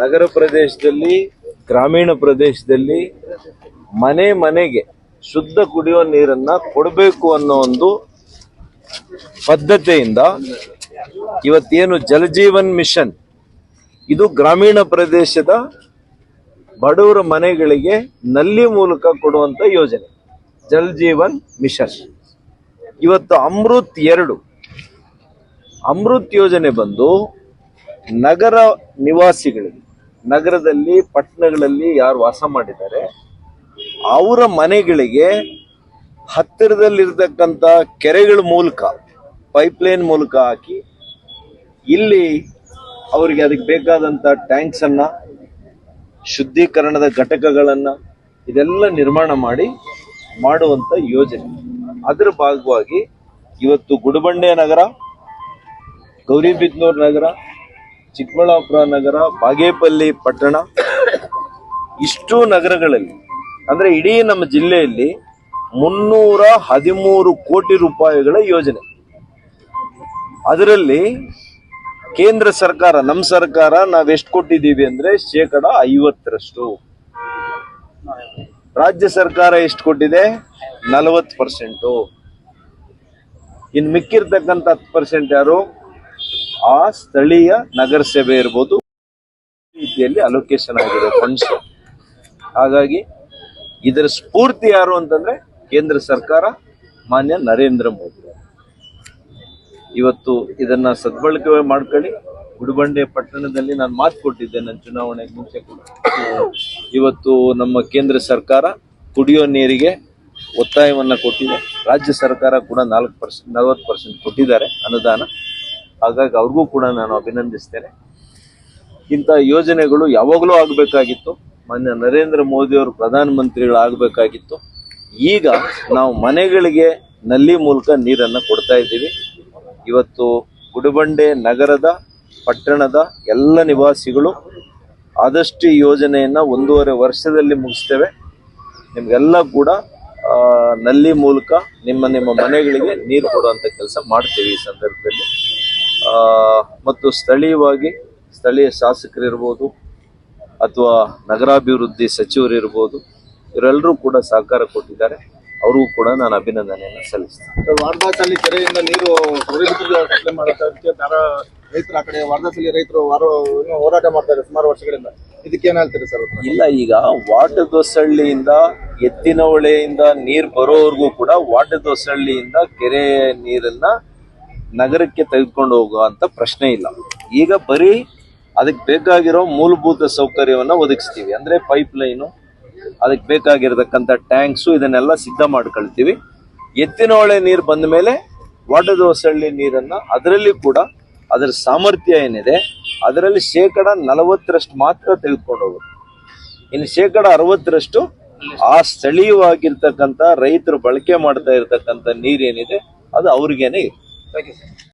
ನಗರ ಪ್ರದೇಶದಲ್ಲಿ, ಗ್ರಾಮೀಣ ಪ್ರದೇಶದಲ್ಲಿ ಮನೆ ಮನೆಗೆ ಶುದ್ಧ ಕುಡಿಯುವ ನೀರನ್ನು ಕೊಡಬೇಕು ಅನ್ನೋ ಒಂದು ಪದ್ಧತಿಯಿಂದ ಇವತ್ತೇನು ಜಲಜೀವನ್ ಮಿಷನ್, ಇದು ಗ್ರಾಮೀಣ ಪ್ರದೇಶದ ಬಡವರ ಮನೆಗಳಿಗೆ ನಲ್ಲಿ ಮೂಲಕ ಕೊಡುವಂಥ ಯೋಜನೆ ಜಲಜೀವನ್ ಮಿಷನ್. ಇವತ್ತು ಅಮೃತ್ ಎರಡು, ಅಮೃತ್ ಯೋಜನೆ ಬಂದು ನಗರ ನಿವಾಸಿಗಳಿಗೆ ನಗರದಲ್ಲಿ, ಪಟ್ಟಣಗಳಲ್ಲಿ ಯಾರು ವಾಸ ಮಾಡಿದ್ದಾರೆ, ಅವರ ಮನೆಗಳಿಗೆ ಹತ್ತಿರದಲ್ಲಿರ್ತಕ್ಕಂಥ ಕೆರೆಗಳ ಮೂಲಕ ಪೈಪ್ಲೈನ್ ಮೂಲಕ ಹಾಕಿ, ಇಲ್ಲಿ ಅವರಿಗೆ ಅದಕ್ಕೆ ಬೇಕಾದಂಥ ಟ್ಯಾಂಕ್ಸನ್ನು ಶುದ್ಧೀಕರಣದ ಘಟಕಗಳನ್ನು ಇದೆಲ್ಲ ನಿರ್ಮಾಣ ಮಾಡಿ ಮಾಡುವಂಥ ಯೋಜನೆ. ಅದರ ಭಾಗವಾಗಿ ಇವತ್ತು ಗುಡಬಂಡೆ ನಗರ, ಗೌರಿಬಿದ್ನೂರ್ ನಗರ ಚಿಕ್ಕಬಳ್ಳಾಪುರ ನಗರ, ಬಾಗೇಪಲ್ಲಿ, ಪಟ್ಟಣ, ಇಷ್ಟು ನಗರಗಳಲ್ಲಿ, ಅಂದ್ರೆ ಇಡೀ ನಮ್ಮ ಜಿಲ್ಲೆಯಲ್ಲಿ ಮುನ್ನೂರ ಹದಿಮೂರು ಕೋಟಿ ರೂಪಾಯಿಗಳ ಯೋಜನೆ. ಅದರಲ್ಲಿ ಕೇಂದ್ರ ಸರ್ಕಾರ ನಮ್ಮ ಸರ್ಕಾರ ನಾವ್ ಎಷ್ಟು ಕೊಟ್ಟಿದ್ದೀವಿ ಅಂದ್ರೆ ಶೇಕಡ ಐವತ್ತರಷ್ಟು. ರಾಜ್ಯ ಸರ್ಕಾರ ಎಷ್ಟು ಕೊಟ್ಟಿದೆ? ನಲವತ್ತು ಪರ್ಸೆಂಟು. ಇನ್ನು ಮಿಕ್ಕಿರ್ತಕ್ಕಂಥ ಹತ್ತು ಪರ್ಸೆಂಟ್ ಯಾರು? ಆ ಸ್ಥಳೀಯ ನಗರಸಭೆ ಇರ್ಬೋದು ರೀತಿಯಲ್ಲಿ ಅಲೋಕೇಶನ್ ಆಗಿದೆ ಫಂಡ್ಸ್ ಹಾಗಾಗಿ ಇದರ ಸ್ಫೂರ್ತಿ ಯಾರು ಅಂತಂದ್ರೆ ಕೇಂದ್ರ ಸರ್ಕಾರ, ಮಾನ್ಯ ನರೇಂದ್ರ ಮೋದಿ. ಇವತ್ತು ಇದನ್ನ ಸದ್ಬಳಕೆ ಮಾಡ್ಕೊಳ್ಳಿ. ಗುಡಿಬಂಡೆ ಪಟ್ಟಣದಲ್ಲಿ ನಾನು ಮಾತು ಕೊಟ್ಟಿದ್ದೆ ನನ್ನ ಚುನಾವಣೆಗೆ ಮುಂಚೆ ಇವತ್ತು ನಮ್ಮ ಕೇಂದ್ರ ಸರ್ಕಾರ ಕುಡಿಯೋ ನೀರಿಗೆ ಒತ್ತಾಯವನ್ನು ಕೊಟ್ಟಿದೆ. ರಾಜ್ಯ ಸರ್ಕಾರ ಕೂಡ ನಾಲ್ಕು ಪರ್ಸೆಂಟ್, ನಲವತ್ತು ಪರ್ಸೆಂಟ್ ಕೊಟ್ಟಿದ್ದಾರೆ ಅನುದಾನ. ಹಾಗಾಗಿ ಅವ್ರಿಗೂ ಕೂಡ ನಾನು ಅಭಿನಂದಿಸ್ತೇನೆ. ಇಂಥ ಯೋಜನೆಗಳು ಯಾವಾಗಲೂ ಆಗಬೇಕಾಗಿತ್ತು. ಮಾನ್ಯ ನರೇಂದ್ರ ಮೋದಿ ಅವರು ಪ್ರಧಾನಮಂತ್ರಿಗಳಾಗಬೇಕಾಗಿತ್ತು ಈಗ ನಾವು ಮನೆಗಳಿಗೆ ನಲ್ಲಿ ಮೂಲಕ ನೀರನ್ನು ಕೊಡ್ತಾ ಇದ್ದೀವಿ. ಇವತ್ತು ಗುಡಿಬಂಡೆ ನಗರದ, ಪಟ್ಟಣದ ಎಲ್ಲ ನಿವಾಸಿಗಳು ಆದಷ್ಟು ಈ ಯೋಜನೆಯನ್ನು ಒಂದೂವರೆ ವರ್ಷದಲ್ಲಿ ಮುಗಿಸ್ತೇವೆ. ನಿಮಗೆಲ್ಲ ಕೂಡ ನಲ್ಲಿ ಮೂಲಕ ನಿಮ್ಮ ನಿಮ್ಮ ಮನೆಗಳಿಗೆ ನೀರು ಕೊಡುವಂಥ ಕೆಲಸ ಮಾಡ್ತೀವಿ ಈ ಸಂದರ್ಭದಲ್ಲಿ. ಮತ್ತು ಸ್ಥಳೀಯವಾಗಿ ಸ್ಥಳೀಯ ಶಾಸಕರಿರ್ಬೋದು ಅಥವಾ ನಗರಾಭಿವೃದ್ಧಿ ಸಚಿವರು ಇರ್ಬೋದು ಇವರೆಲ್ಲರೂ ಕೂಡ ಸಹಕಾರ ಕೊಟ್ಟಿದ್ದಾರೆ. ಅವರಿಗೂ ಕೂಡ ನಾನು ಅಭಿನಂದನೆಯನ್ನು ಸಲ್ಲಿಸ್ತೇನೆ. ವಾರದಾಸಲ್ಲಿ ಕೆರೆಯಿಂದ ನೀರು ರೈತರ ಆ ಕಡೆ ವಾರದಾಸಲ್ಲಿ ರೈತರು ವಾರ ಹೋರಾಟ ಮಾಡ್ತಾರೆ ಸುಮಾರು ವರ್ಷಗಳಿಂದ. ಇದಕ್ಕೆ ಏನ್ ಹೇಳ್ತೀರಿ ಸರ್? ಇಲ್ಲ ಈಗ ವಾಟದ್ವಸ್ಸಳ್ಳಿಯಿಂದ ಎತ್ತಿನ ಹೊಳೆಯಿಂದ ನೀರು ಬರೋವರೆಗೂ ಕೂಡ ವಾಟದೊಸಳ್ಳಿಯಿಂದ ಕೆರೆ ನೀರನ್ನ ನಗರಕ್ಕೆ ತೆಗೆದುಕೊಂಡು ಹೋಗುವಂತ ಪ್ರಶ್ನೆ ಇಲ್ಲ. ಈಗ ಬರೀ ಅದಕ್ಕೆ ಬೇಕಾಗಿರೋ ಮೂಲಭೂತ ಸೌಕರ್ಯವನ್ನು ಒದಗಿಸ್ತೀವಿ. ಅಂದರೆ ಪೈಪ್ ಲೈನು ಅದಕ್ಕೆ ಬೇಕಾಗಿರತಕ್ಕಂಥ ಟ್ಯಾಂಕ್ಸು ಇದನ್ನೆಲ್ಲ ಸಿದ್ಧ ಮಾಡ್ಕೊಳ್ತೀವಿ. ಎತ್ತಿನಹೊಳೆ ನೀರು ಬಂದ ಮೇಲೆ ಸಳ್ಳಿ ನೀರನ್ನು ಅದರಲ್ಲಿ ಕೂಡ ಅದರ ಸಾಮರ್ಥ್ಯ ಏನಿದೆ, ಅದರಲ್ಲಿ ಶೇಕಡ ನಲವತ್ತರಷ್ಟು ಮಾತ್ರ ತೆಗೆದುಕೊಂಡು ಹೋಗುತ್ತೆ. ಇನ್ನು ಶೇಕಡ ಅರವತ್ತರಷ್ಟು ಆ ಸ್ಥಳೀಯವಾಗಿರ್ತಕ್ಕಂಥ ರೈತರು ಬಳಕೆ ಮಾಡ್ತಾ ಇರತಕ್ಕಂಥ ನೀರೇನಿದೆ, ಅದು ಅವ್ರಿಗೇನೆ ಇದೆ தேங்க்யூ சார்.